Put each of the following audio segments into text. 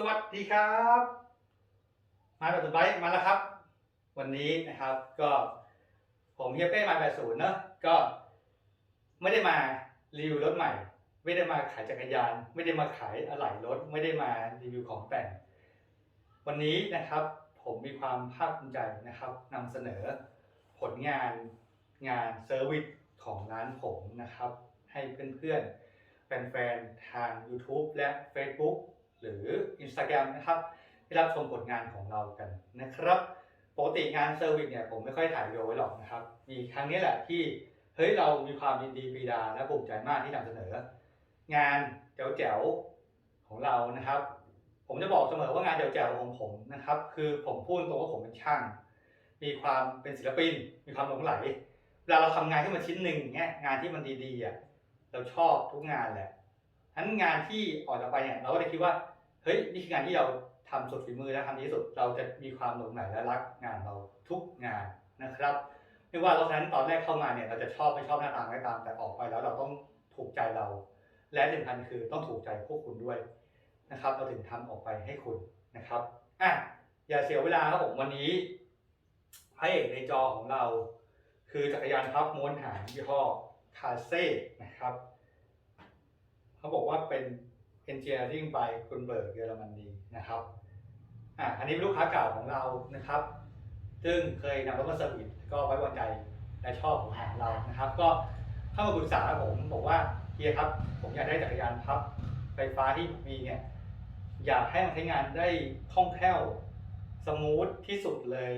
สวัสดีครับ มาแบบตุนไบมาแล้วครับ วันนี้นะครับก็ผมเฮียเป้มาแบบศูนย์เนอะก็ไม่ได้มารีวิวรถใหม่ ไม่ได้มาขายจักรยาน ไม่ได้มาขายอะไหล่รถ ไม่ได้มารีวิวของแต่ง วันนี้นะครับผมมีความภาคภูมิใจนะครับนำเสนอผลงานงานเซอร์วิสของร้านผมนะครับ ให้เพื่อนๆแฟนๆทาง YouTube และ Facebook หรือ Instagram นะครับได้รับชมผลงานของเรากันนะครับปกติงานเซอร์วิสเนี่ยผมไม่ค่อยถ่ายวิดีโอไว้หรอกนะครับ มีครั้งนี้แหละที่เฮ้ยเรามีความยินดีปรีดาและภูมิใจมากที่นำเสนอ งานแจ๋วๆของเรานะครับ ผมจะบอกเสมอว่างานแจ๋วๆของผมนะครับ คือผมพูดตรงว่าผมเป็นช่าง มีความเป็นศิลปิน มีความหลงไหลเวลาเราทำงานขึ้นมาชิ้นหนึ่งอย่างเงี้ยงานที่มันดีๆอะเราชอบทุกงานแหละ ทั้นงานที่ออกจากไปเนี่ยเราก็เลยคิดว่าเฮ้ยนี่คืองานที่เราทำสุดฝีมือและทำดีที่สุด เราจะมีความหลงไหลและรักงานเราทุกงานนะครับไม่ว่าเราฉะนั้นตอนแรกเข้ามาเนี่ยเราจะชอบไม่ชอบหน้าตาไม่ตามแต่ออกไปแล้วเราต้องถูกใจเรา และสำคัญคือต้องถูกใจพวกคุณด้วยนะครับ เราถึงทำออกไปให้คุณนะครับอะอย่าเสียเวลาครับผมวันนี้พระเอกในจอของเรา คือจักรยานพับม้วนหางยี่ห้อคาเซ่นะครับ เขาบอกว่าเป็น engineering by คุณเบิร์กเยอรมนีนะครับอะอันนี้เป็นลูกค้าเก่าของเรานะครับ ซึ่งเคยนำรถมาเซอร์วิสก็ไว้วางใจและชอบของทางเรานะครับ ก็เข้ามาปรึกษาผมบอกว่าเฮียครับ ผมอยากได้จักรยานพับไฟฟ้าที่ผมมีเนี่ยอยากให้มันใช้งานได้คล่องแคล่วสมูทที่สุดเลย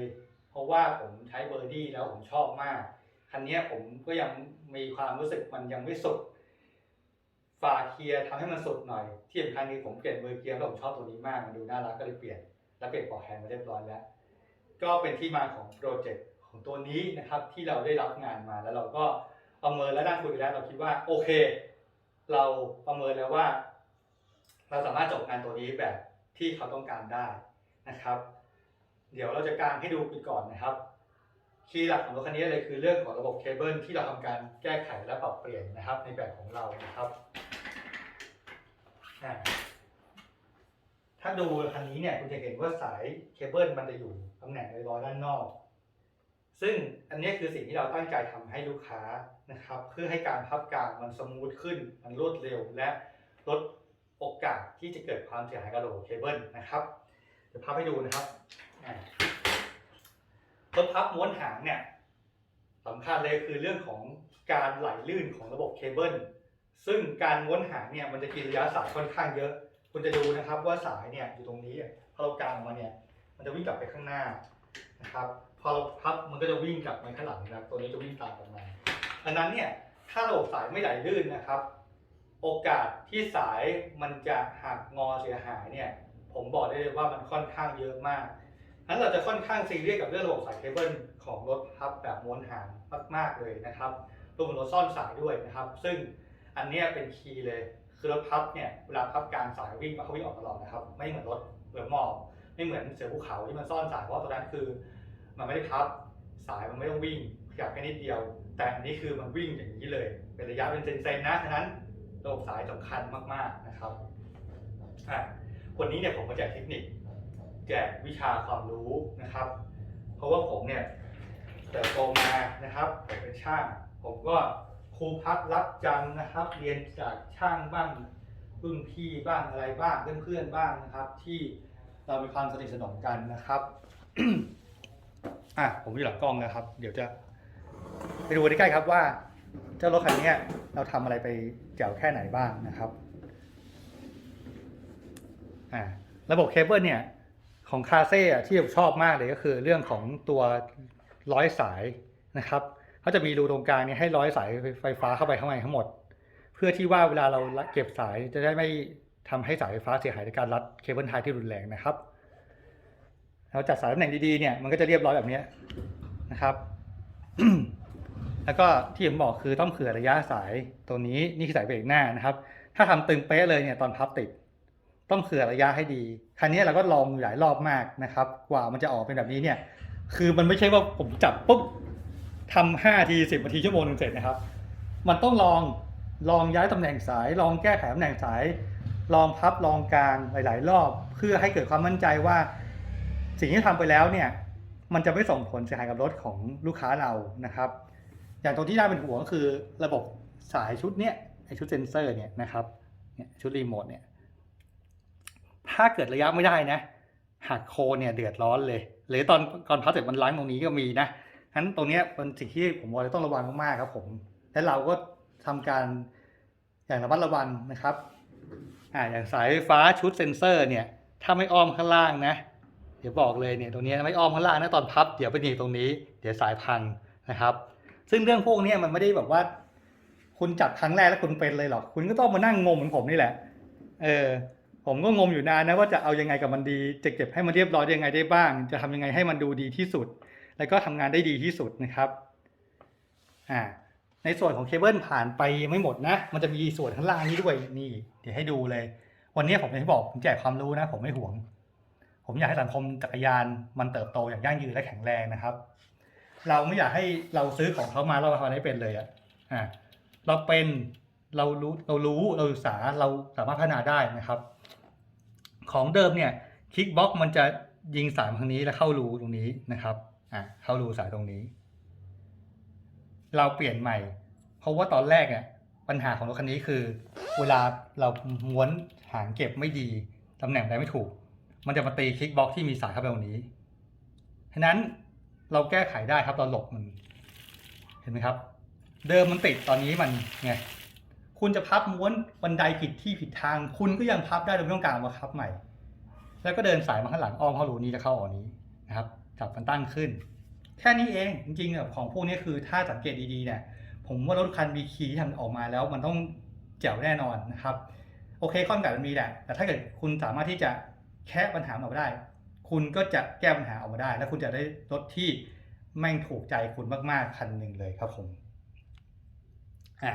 เพราะว่าผมใช้เบอร์ดี้แล้วผมชอบมาก คันนี้ผมก็ยังมีความรู้สึกมันยังไม่สุด ฝาเคลียร์ทำให้มันสุดหน่อย ที่สำคัญคือผมเปลี่ยนเบอเกียร์แล้วผมชอบตัวนี้มากมันดูน่ารักก็เลยเปลี่ยน แล้วเปลี่ยนปอกแฮนด์มาเรียบร้อยแล้ว ก็เป็นที่มาของโปรเจกต์ของตัวนี้นะครับที่เราได้รับงานมาแล้วเราก็ประเมินและนั่งคุยกันแล้วเราคิดว่าโอเค เราประเมินแล้วว่า เราสามารถจบงานตัวนี้แบบที่เขาต้องการได้นะครับ เดี๋ยวเราจะกางให้ดูไปก่อนนะครับคีย์หลักของรถคันนี้เลยคือเรื่องของระบบเคเบิลที่เราทำการแก้ไขและปรับเปลี่ยนนะครับในแบบของเรานะครับ อ่าถ้าดูคันนี้เนี่ยคุณจะเห็นว่าสายเคเบิลมันจะอยู่ตำแหน่งในร้อยด้านนอก ซึ่งอันนี้คือสิ่งที่เราตั้งใจทำให้ลูกค้านะครับ เพื่อให้การพับกลางมันสมูทขึ้น มันรวดเร็วและลดโอกาสที่จะเกิดความเสียหายกับระบบเคเบิลนะครับเดี๋ยวพับให้ดูนะครับอ่ารถพับม้วนหางเนี่ยสำคัญเลยคือเรื่องของการไหลลื่นของระบบเคเบิล ซึ่งการม้วนหางเนี่ยมันจะกินระยะสายค่อนข้างเยอะ คุณจะดูนะครับว่าสายเนี่ยอยู่ตรงนี้พอเรากางออกมาเนี่ยมันจะวิ่งกลับไปข้างหน้านะครับพอเราพับมันก็จะวิ่งกลับมาข้างหลังนะครับตัวนี้จะวิ่งตามกลับมาดังนั้นเนี่ยถ้าระบบสายไม่ไหลลื่นนะครับ โอกาสที่สายมันจะหักงอเสียหายเนี่ยผมบอกได้เลยว่ามันค่อนข้างเยอะมากนั้นเราจะค่อนข้างซีเรียสกับเรื่องระบบสายเคเบิลของรถพับแบบม้วนหางมาก ๆเลยนะครับรวมถึงรถซ่อนสายด้วยนะครับ ซึ่ง อันเนี้ยเป็นคีย์เลย คือรถพับเนี่ยเวลาพับกลางสายวิ่งเขาวิ่งออกตลอดนะครับ ไม่เหมือนรถเหมือนหมอบไม่เหมือนเสือภูเขาที่มันซ่อนสายเพราะตอนนั้นคือ มันไม่ได้พับสายมันไม่ต้องวิ่งขยับแค่นิดเดียว แต่อันนี้คือมันวิ่งอย่างนี้เลย เป็นระยะเป็นเซนๆนะฉะนั้นระบบสายสำคัญมากๆนะครับอะวันนี้เนี่ยผมมาแจกเทคนิค แจกวิชาความรู้นะครับ เพราะว่าผมเนี่ยเติบโตมานะครับผมเป็นช่าง ผมก็ รูพักรับจำนะครับ เรียนจากช่างบ้างรุ่นพี่บ้างอะไรบ้างเพื่อนๆบ้างนะครับ ที่เรามีความสนิทสนมกันนะครับอะผมอยู่หลังกล้องนะครับ เดี๋ยวจะ ไปดูใกล้ๆครับว่าเจ้ารถคันนี้เราทำอะไรไปแจ๋วแค่ไหนบ้างนะครับอ่าระบบเคเบิลเนี่ยของคาเซ่ที่ผมชอบมากเลยก็คือเรื่องของตัวร้อยสายนะครับ เขาจะมีรูตรงกลางเนี่ยให้ร้อยสายไฟฟ้าเข้าไปข้างในทั้งหมด เพื่อที่ว่าเวลาเราเก็บสายจะได้ไม่ทำให้สายไฟฟ้าเสียหายในการรัดเคเบิลไทยที่รุนแรงนะครับเราจัดสายตำแหน่งดีๆเนี่ยมันก็จะเรียบร้อยแบบนี้นะครับ แล้วก็ที่ผมบอกคือต้องเผื่อระยะสายตัวนี้นี่คือสายเบรกหน้านะครับ ถ้าทำตึงเป๊ะเลยเนี่ยตอนพับติด ต้องเผื่อระยะให้ดีคันนี้เราก็ลองหลายรอบมากนะครับ กว่ามันจะออกเป็นแบบนี้เนี่ย คือมันไม่ใช่ว่าผมจับปุ๊บ ทำห้าทีสิบนาทีชั่วโมงหนึ่งเสร็จนะครับ มันต้องลองลองย้ายตำแหน่งสาย ลองแก้ไขตำแหน่งสาย ลองพับลองกลางหลาย ๆ รอบ เพื่อให้เกิดความมั่นใจว่า สิ่งที่ทำไปแล้วเนี่ย มันจะไม่ส่งผลเสียหายกับรถของลูกค้าเรานะครับ อย่างตรงที่น่าเป็นห่วงก็คือระบบสายชุดเนี้ยไอชุดเซนเซอร์เนี่ยนะครับเนี่ยชุดรีโมทเนี่ยถ้าเกิดระยะไม่ได้นะหักโคเนี่ยเดือดร้อนเลย หรือตอนก่อนพับเสร็จมันล้างตรงนี้ก็มีนะ ฉะนั้นตรงนี้เป็นสิ่งที่ผมบอกเลยต้องระวังมากๆครับ ผม และเราก็ทำการอย่างระมัดระวังนะครับอ่าอย่างสายไฟฟ้าชุดเซ็นเซอร์เนี่ย ถ้าไม่อ้อมข้างล่างนะ เดี๋ยวบอกเลยเนี่ยตรงนี้ไม่อ้อมข้างล่างนะตอนพับเดี๋ยวไปหนีตรงนี้ เดี๋ยวสายพังนะครับ ซึ่งเรื่องพวกนี้มันไม่ได้แบบว่า คุณจับครั้งแรกแล้วคุณเป็นเลยหรอกคุณก็ต้องมานั่งงมเหมือนผมนี่แหละ เออผมก็งมอยู่นานนะว่าจะเอายังไงกับมันดีจะเก็บให้มันเรียบร้อยยังไงได้บ้าง จะทำยังไงให้มันดูดีที่สุด แล้วก็ทำงานได้ดีที่สุดนะครับอ่าในส่วนของเคเบิลผ่านไปไม่หมดนะ มันจะมีส่วนข้างล่างนี้ด้วยนี่ เดี๋ยวให้ดูเลย วันนี้ผมอย่างที่บอกผมแจกความรู้นะ ผมไม่หวง ผมอยากให้สังคมจักรยานมันเติบโตอย่างยั่งยืนและแข็งแรงนะครับ เราไม่อยากให้เราซื้อของเขามาเราทำอะไรเป็นเลยอะอ่าเราเป็นเรารู้เรารู้เราศึกษาเราสามารถพัฒนาได้นะครับ ของเดิมเนี่ยคลิกบล็อกมันจะยิงสายมทางนี้แล้วเข้ารูตรงนี้นะครับ อะเข้ารูสายตรงนี้ เราเปลี่ยนใหม่ เพราะว่าตอนแรกเนี่ยปัญหาของรถคันนี้คือ เวลาเราม้วนหางเก็บไม่ดีตำแหน่งใดไม่ถูก มันจะมาตีคลิกบล็อกที่มีสายเข้าไปตรงนี้ฉะนั้นเราแก้ไขได้ครับเราหลบมัน เห็นไหมครับ เดิมมันติดตอนนี้มันไงคุณจะพับม้วนบันไดผิดที่ผิดทาง คุณก็ยังพับได้โดยไม่ต้องการมาพับใหม่ แล้วก็เดินสายมาข้างหลังอ้อมเข้ารูนี้จะเข้าออกนี้นะครับ จับมันตั้งขึ้น แค่นี้เองจริงๆเนี่ยของพวกนี้คือถ้าสังเกตดีๆเนี่ยผมว่ารถคันมีคีย์ที่ทำออกมาแล้วมันต้องแจ๋วแน่นอนนะครับ โอเคข้อจำกัดมันมีแหละ แต่ถ้าเกิดคุณสามารถที่จะแค่ปัญหาออกมาได้ คุณก็จะแก้ปัญหาออกมาได้ แล้วคุณจะได้รถที่แม่งถูกใจคุณมากๆคันหนึ่งเลยครับผมอ่า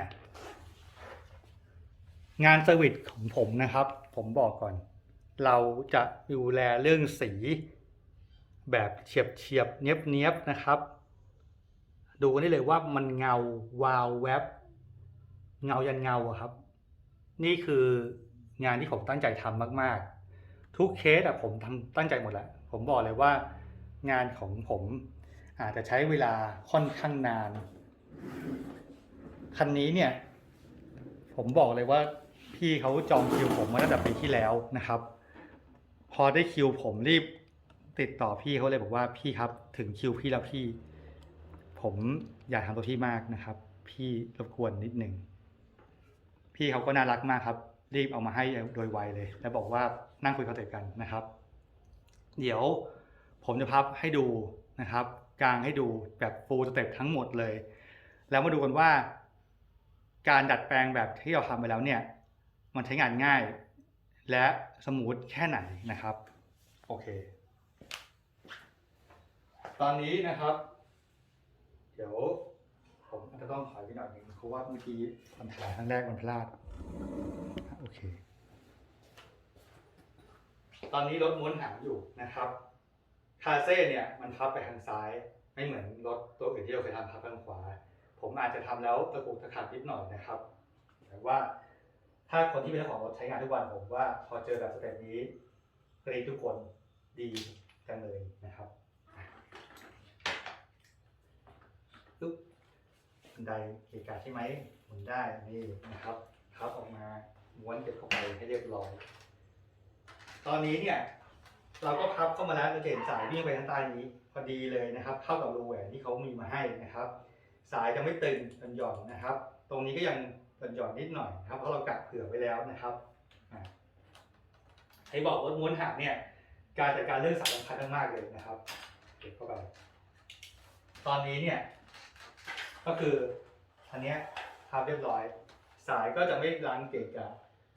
งานเซอร์วิสของผมนะครับ ผมบอกก่อน เราจะดูแลเรื่องสี แบบเฉียบเฉียบเนียบเนียบนะครับ ดูได้เลยว่ามันเงาวาวแวบเงายันเงาอะครับ นี่คืองานที่ผมตั้งใจทำมาก ๆ ทุกเคสอะผมทำตั้งใจหมดแหละผมบอกเลยว่างานของผมอาจจะใช้เวลาค่อนข้างนาน คันนี้เนี่ย ผมบอกเลยว่าพี่เขาจองคิวผมมาตั้งแต่ปีที่แล้วนะครับ พอได้คิวผมรีบ ติดต่อพี่เขาเลยบอกว่าพี่ครับ ถึงคิวพี่แล้วพี่ ผมอยากทำตัวพี่มากนะครับ พี่รบกวนนิดหนึ่งพี่เขาก็น่ารักมากครับ รีบเอามาให้โดยไวเลย แล้วบอกว่านั่งคุยคอนเทกันนะครับ เดี๋ยวผมจะพับให้ดูนะครับกลางให้ดูแบบฟูลสเต็ปทั้งหมดเลย แล้วมาดูกันว่า การดัดแปลงแบบที่เราทำไปแล้วเนี่ย มันใช้งานง่าย และสมูทแค่ไหนนะครับ โอเค ตอนนี้นะครับ เดี๋ยวผมอาจจะต้องถอยไปหน่อยหนึงเพราะว่าเมื่อกี้ปัญหาครั้งแรกมันพลาดโอเค ตอนนี้รถม้วนหางอยู่นะครับ คาเซ่เนี่ยมันพับไปทางซ้าย ไม่เหมือนรถตัวอื่นที่เราเคยทำพับไปทางขวา ผมอาจจะทำแล้วตะกุกตะขัดนิดหน่อยนะครับ แต่ว่าถ้าคนที่เป็นเจ้าของรถใช้งานทุกวันผมว่าพอเจอแบบสเต็ปนี้กรีดทุกคนดีกันเลยนะครับ ปึ๊บบันไดเกะกะใช่ไหมหมุนได้นี่นะครับพับออกมาม้วนเก็บเข้าไปให้เรียบร้อย ตอนนี้เนี่ยเราก็พับเข้ามาแล้วเราจะเห็นสายวิ่งไปทางใต้นี้พอดีเลยนะครับเข้ากับรูแหวนที่เขามีมาให้นะครับ สายจะไม่ตึงเป็นหย่อนนะครับ ตรงนี้ก็ยังเป็นหย่อนนิดหน่อยนะครับเพราะเรากัดเผื่อไว้แล้วนะครับให้บอกว่าม้วนหางเนี่ย การจัดการเรื่องสายสำคัญมากๆเลยนะครับ เก็บเข้าไป ตอนนี้เนี่ย ก็คืออันเนี้ยพับเรียบร้อย สายก็จะไม่ล้างเกะกะ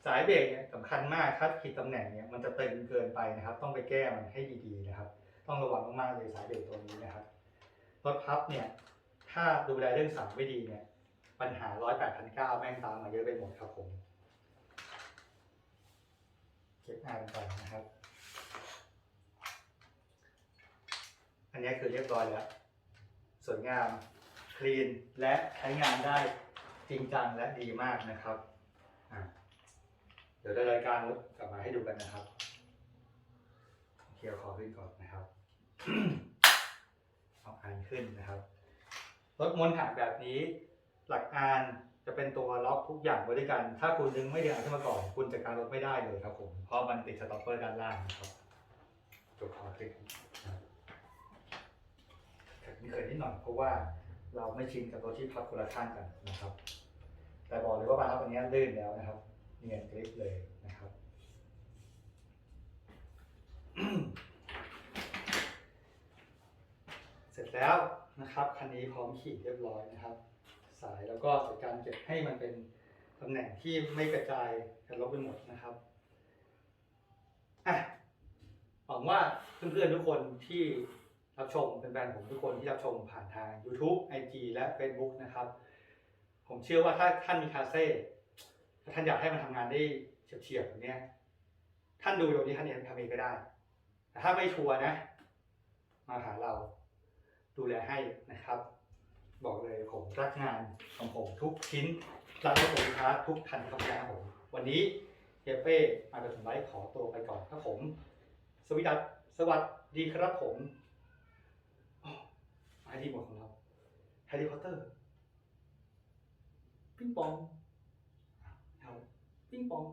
สายเบรกเนี่ยสำคัญมากถ้าผิดตำแหน่งเนี่ยมันจะตึงเกินไปนะครับ ต้องไปแก้มันให้ดีๆนะครับ ต้องระวังมากๆเลยสายเบรกตัวนี้นะครับรถพับเนี่ยถ้าดูแลเรื่องสายไม่ดีเนี่ยปัญหาร้อยแปดพันเก้าแม่งตามมาเยอะไปหมดครับผมเช็คอ่านไปนะครับ อันนี้คือเรียบร้อยแล้วสวยงาม คลีนและใช้งานได้จริงจังและดีมากนะครับเดี๋ยวได้รายการรถกลับมาให้ดูกันนะครับเคลียร์คอขึ้นก่อนนะครับเอาอานขึ้นนะครับรถมนต์หางแบบนี้ หลักอานจะเป็นตัวล็อกทุกอย่างไว้ด้วยกัน ถ้าคุณดึงไม่ดึงอานขึ้นมาก่อน คุณจัดการรถไม่ได้เลยครับผม เพราะมันติดสต็อปเปอร์ด้านล่างนะครับตัวคอขึ้นนะครับนี่เคยนิดหน่อยเพราะว่า เราไม่ชินกับตัวที่พับคนละข้างกันนะครับ แต่บอกเลยว่าบาร์วันนี้ลื่นแล้วนะครับเนียนกริปเลยนะครับเสร็จแล้วนะครับคันนี้พร้อมขี่เรียบร้อยนะครับ สายแล้วก็จัดการเก็บให้มันเป็นตำแหน่งที่ไม่กระจายกันลบไปหมดนะครับอะหวังว่าเพื่อนๆทุกคนที่ รับชมเป็นแฟนผมทุกคนที่รับชมผ่านทาง YouTube IG และ Facebook นะครับ ผมเชื่อว่าถ้าท่านมีคาเซ่ถ้าท่านอยากให้มันทำงานได้เฉียบๆแบบเนี้ยท่านดูโดยที่ท่านเองทำเองก็ได้แต่ถ้าไม่ชัวร์นะ มาหาเราดูแลให้นะครับ บอกเลยผมรักงานของผมทุกชิ้นรักสินค้าทุกคันที่ทำงาผม วันนี้เฮยเป้มาเป็นสมไลฟ์ขอตัวไปก่อนครับผม สวัสดีครับสวัสดีครับผม มาที่หมดของเราแฮร์รี่พอตเตอร์ปิ้งปองครับปิ้งปอง